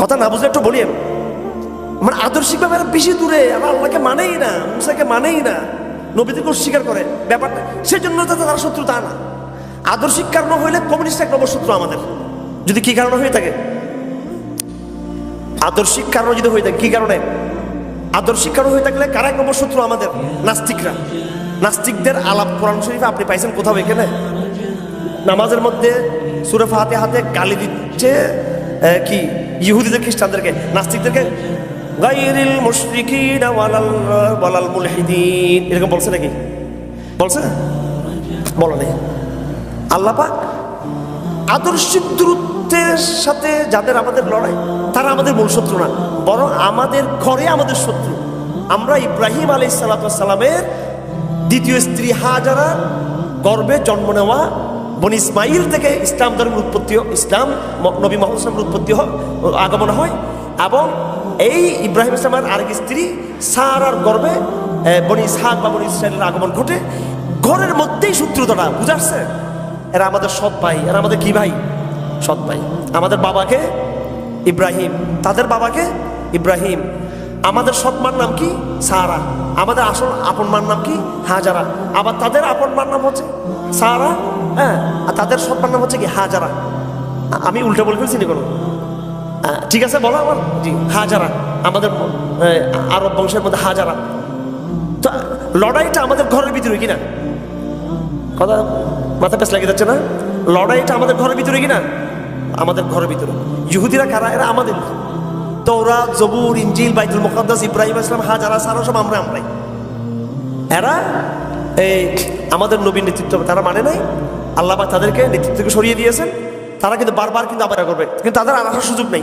কথা না বুঝলে একটু বলি আমি। মানে আদর্শিকভাবে বেশি দূরে, আমার আল্লাহকে মানেই না, মুসাকে মানেই না, নবীদেরকে স্বীকার করে। ব্যাপারটা সেই জন্য তো তারা শত্রু তা না। আদর্শিক কারণ হইলে কমিউনিস্ট এক নম্বর শত্রু আমাদের। যদি কি কারণে হয়ে থাকে? আদর্শিক কারণ যদি হয়ে থাকে, কি কারণে? আদর্শিক কারণ হয়ে থাকলে কারা এক নম্বর শত্রু আমাদের? নাস্তিকরা। নাস্তিকদের আলাপ কোরআন শরীফ আপনি পাইছেন কোথাও এখানে? নামাজের মধ্যে সুরে হাতে হাতে গালি দিচ্ছে কি? ইহুদিদের, খ্রিস্টানদেরকে, নাস্তিকদেরকে? গাইরিল মুশরিকিন ওয়ালাল ওয়ালাল মুলহিদিন। এরকম বলছে নাকি? বলছে? বলো নেই আল্লাহ আদর্শিক দূরত্বের সাথে যাদের আমাদের লড়াই, তারা আমাদের মূল শত্রু না, বরং আমাদের ঘরে আমাদের শত্রু। আমরা ইব্রাহিম আলাই সালামের দ্বিতীয় স্ত্রী হাজারা গর্বে জন্ম নেওয়া বন ইসমাইল থেকে ইসলাম ধর্মের উৎপত্তি ইসলাম নবী মোহাম্মদ উৎপত্তি হয় আগমন হয় এবং এই ইব্রাহিম ইসলামের আরেক স্ত্রী সারার গর্বে বনি ইসহাক বা বনি ইসরায়েলের আগমন ঘটে। ঘরের মধ্যেই শত্রুতাটা বুঝাচ্ছে এরা আমাদের সৎ ভাই, এরা আমাদের কি ভাই? সৎ ভাই। আমাদের বাবাকে ইব্রাহিম, তাদের বাবাকে ইব্রাহিম। আমাদের সৎ মার নাম কি? সারা। আমাদের আসল আপন মার নাম কি? হাজারা। আবার তাদের আপন মার নাম হচ্ছে সারা হ্যাঁ? আর তাদের সৎ মার নাম হচ্ছে কি? হাজারা। আমি উল্টো বলে ফেলছি নি কোনো? ঠিক আছে, বলো আমার? জি, হাজারা। আমাদের আরব বংশের মধ্যে হাজারা। তো লড়াইটা আমাদের ঘরের ভিতরে কিনা? কথা মাথা পেছ লাগিয়ে যাচ্ছে না? লড়াইটা আমাদের ঘরের ভিতরে কিনা? আমাদের ঘরের ভিতরে। ইহুদিরা কারা? এরা আমাদের তৌরা জবুর, ইঞ্জিল, বাইতুল মুকাদ্দাস, ইব্রাহিম ইসলাম হাজারা সারা সব আমরা আমরাই। এরা এই আমাদের নবীর নেতৃত্ব, তারা মানে নাই। আল্লাহ তাদেরকে নেতৃত্বকে সরিয়ে দিয়েছেন। তারা কিন্তু বারবার কিন্তু আবার করবে। কিন্তু তাদের আর আসার সুযোগ নেই।